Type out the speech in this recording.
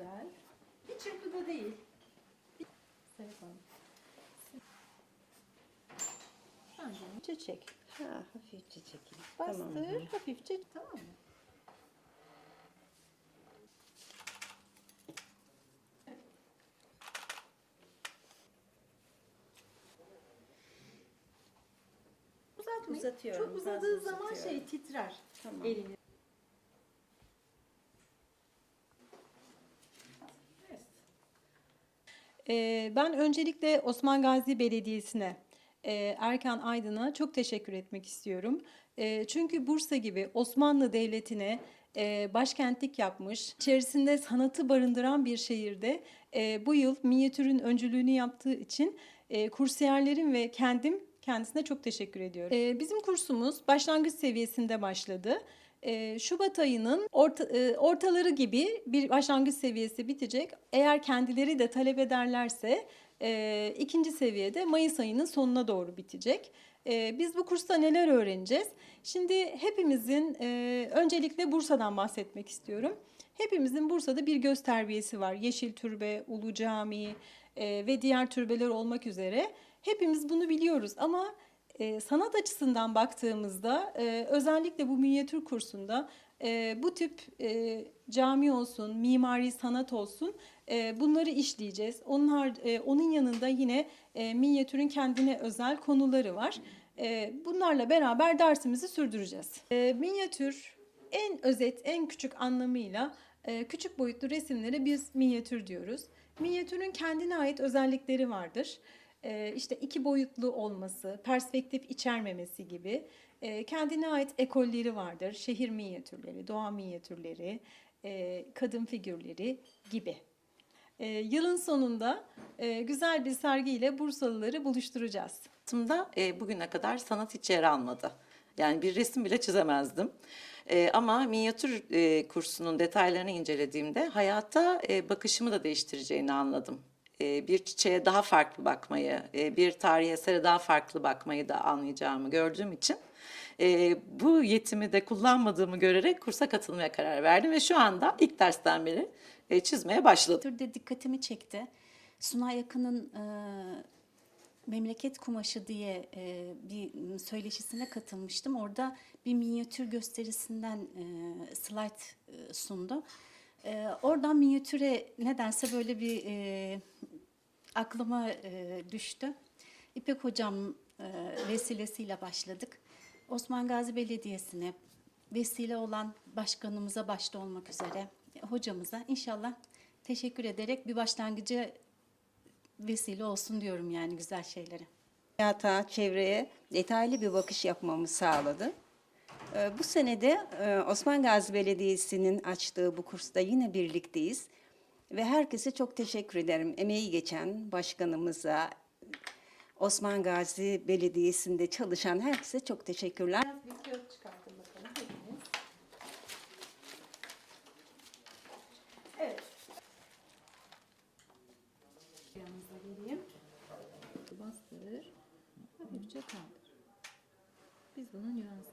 Güzel. Bir çırpıda değil. Serap Hanım. Önce çek. Ha, hafifçe çekeyim. Bastır Tamam. hafifçe. Tamam mı? Uzatmayın. Uzatıyorum, Çok uzadığı zaman uzatıyorum. şey titrer Tamam. elini. Ee, Ben öncelikle Osman Gazi Belediyesi'ne, e, Erkan Aydın'a çok teşekkür etmek istiyorum. E, Çünkü Bursa gibi Osmanlı Devleti'ne e, başkentlik yapmış, içerisinde sanatı barındıran bir şehirde bu yıl minyatürün öncülüğünü yaptığı için kursiyerlerim ve kendim kendisine çok teşekkür ediyorum. Bizim kursumuz başlangıç seviyesinde başladı. Şubat ayının orta, ortaları gibi bir başlangıç seviyesi bitecek. Eğer kendileri de talep ederlerse ikinci seviyede Mayıs ayının sonuna doğru bitecek. Biz bu kursta neler öğreneceğiz? Şimdi hepimizin öncelikle Bursa'dan bahsetmek istiyorum. Hepimizin Bursa'da bir göz terbiyesi var. Yeşil Türbe, Ulu Cami e, ve diğer türbeler olmak üzere. Hepimiz bunu biliyoruz ama e, sanat açısından baktığımızda e, özellikle bu minyatür kursunda e, bu tip cami olsun, mimari sanat olsun bunları işleyeceğiz. Onun, onun yanında yine e, minyatürün kendine özel konuları var. Bunlarla beraber dersimizi sürdüreceğiz. E, minyatür en özet, en küçük anlamıyla küçük boyutlu resimlere biz minyatür diyoruz. Minyatürün kendine ait özellikleri vardır. E, işte iki boyutlu olması, perspektif içermemesi gibi e, kendine ait ekolleri vardır. Şehir minyatürleri, doğa minyatürleri, e, kadın figürleri gibi. E, yılın sonunda güzel bir sergiyle Bursalıları buluşturacağız. E, bugüne kadar sanat hiç yer almadı. Yani bir resim bile çizemezdim. Ama minyatür kursunun detaylarını incelediğimde hayata bakışımı da değiştireceğini anladım. E, bir çiçeğe daha farklı bakmayı, e, bir tarihi esere daha farklı bakmayı da anlayacağımı gördüğüm için e, bu yetimi de kullanmadığımı görerek kursa katılmaya karar verdim ve şu anda ilk dersten beri e, çizmeye başladım. Türde dikkatimi çekti. Sunay Yakın'ın e, Memleket Kumaşı diye e, bir söyleşisine katılmıştım. Orada bir minyatür gösterisinden e, slide e, sundu. E, oradan minyatüre nedense böyle bir e, aklıma e, düştü. İpek Hocam e, vesilesiyle başladık. Osman Gazi Belediyesi'ne vesile olan başkanımıza başta olmak üzere e, hocamıza inşallah teşekkür ederek bir başlangıcı vesile olsun diyorum yani güzel şeylere. Hayata, çevreye detaylı bir bakış yapmamı sağladı. Ee, Bu senede e, Osman Gazi Belediyesi'nin açtığı bu kursta yine birlikteyiz. Ve herkese çok teşekkür ederim. Emeği geçen başkanımıza, Osman Gazi Belediyesi'nde çalışan herkese çok teşekkürler. Biraz bir kağıt çıkartın bakalım. Evet. Yanınıza geleyim. Bastır. Hafifçe kaldır. Biz buna nüans